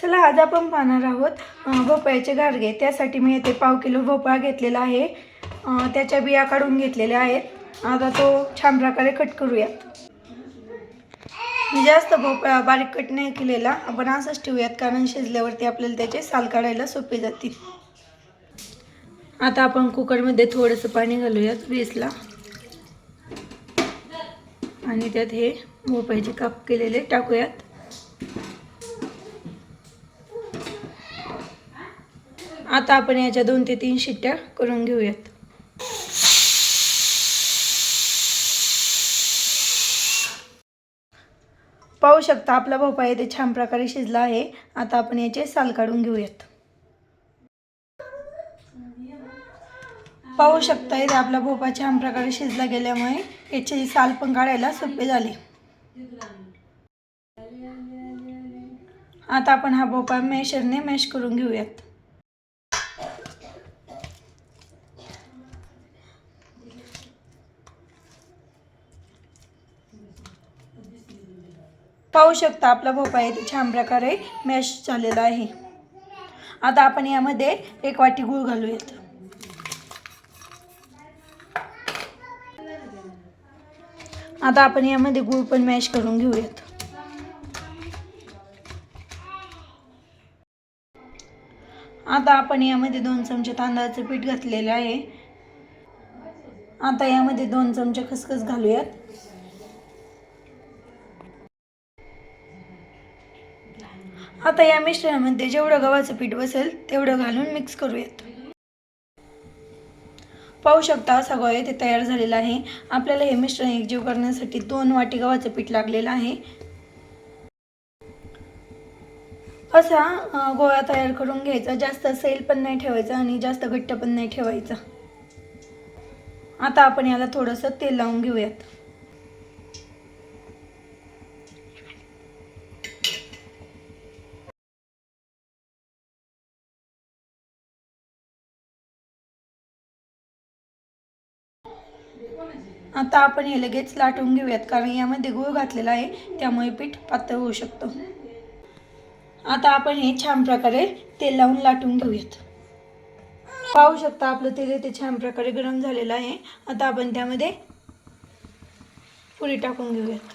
चला आज आपण पाहणार आहोत भोपळ्याचे गाडगे त्यासाठी मी येथे पाव किलो भोपळा घेतलेला आहे. त्याच्या बिया काढून घेतलेल्या आहेत. आता तो छान प्रकारे कट करूयात जास्त भोपळा बारीक कट नाही केलेला. आपण असंच ठेवूयात कारण शिजल्यावरती आपल्याला त्याचे साल काढायला सोपे जातील. आता आपण कुकरमध्ये थोडंसं पाणी घालूयात वीसला. आणि त्यात हे भोपळ्याचे काप केलेले टाकूयात. आता आपण याच्या दोन ते तीन शिट्ट्या करून घेऊयात. पाहू शकता आपला भोपळा इथे छान प्रकारे शिजला आहे. आता आपण याचे साल काढून घेऊयात. पाहू शकता इथे आपला भोपळा छान प्रकारे शिजला गेल्यामुळे याचे साल पण काढायला सोपे झाले. आता आपण हा भोपळा मेशरने मॅश करून घेऊयात. पाहू शकता आपला भोपळा इथे छान प्रकारे मॅश झालेला आहे. आता आपण यामध्ये एक वाटी गूळ घालूयात. आता आपण यामध्ये गूळ पण मॅश करून घेऊयात. आता आपण यामध्ये दोन चमचे तांदळाचं पीठ घातलेलं आहे. आता यामध्ये दोन चमचे खसखस घालूयात. आता या मिश्रणामध्ये जेवढं गव्हाचं पीठ बसेल तेवढं घालून मिक्स करूयात. पाहू शकता असा गोळा इथे तयार झालेला आहे. आपल्याला हे मिश्रण एकजीव करण्यासाठी दोन वाटी गव्हाचं पीठ लागलेलं आहे. असा गोळा तयार करून घ्यायचा. जास्त सैल पण नाही ठेवायचा आणि जास्त घट्ट पण नाही ठेवायचा. आता आपण याला थोडंसं तेल लावून घेऊयात. आता आपण हे लगेच लाटून घेऊयात कारण यामध्ये गूळ घातलेला आहे त्यामुळे पीठ पातळ होऊ शकतो. आता आपण हे छान प्रकारे तेल लावून लाटून घेऊयात. पाहू शकता आपलं तेल इथे छान प्रकारे गरम झालेलं आहे. आता आपण त्यामध्ये पुरी टाकून घेऊयात.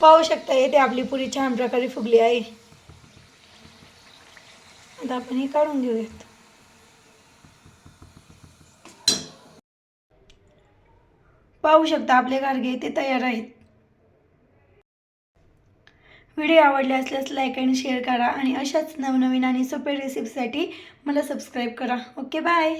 पाहू शकता येते आपली पुरी छान प्रकारे फुगली आहे. आता आपण हे काढून घेऊयात. पाहू शकता आपले गारगे ते तयार आहेत. व्हिडिओ आवडले असल्यास लाईक आणि शेअर करा आणि अशाच नवनवीन आणि सोप्या रेसिपीसाठी मला सबस्क्राईब करा. Okay bye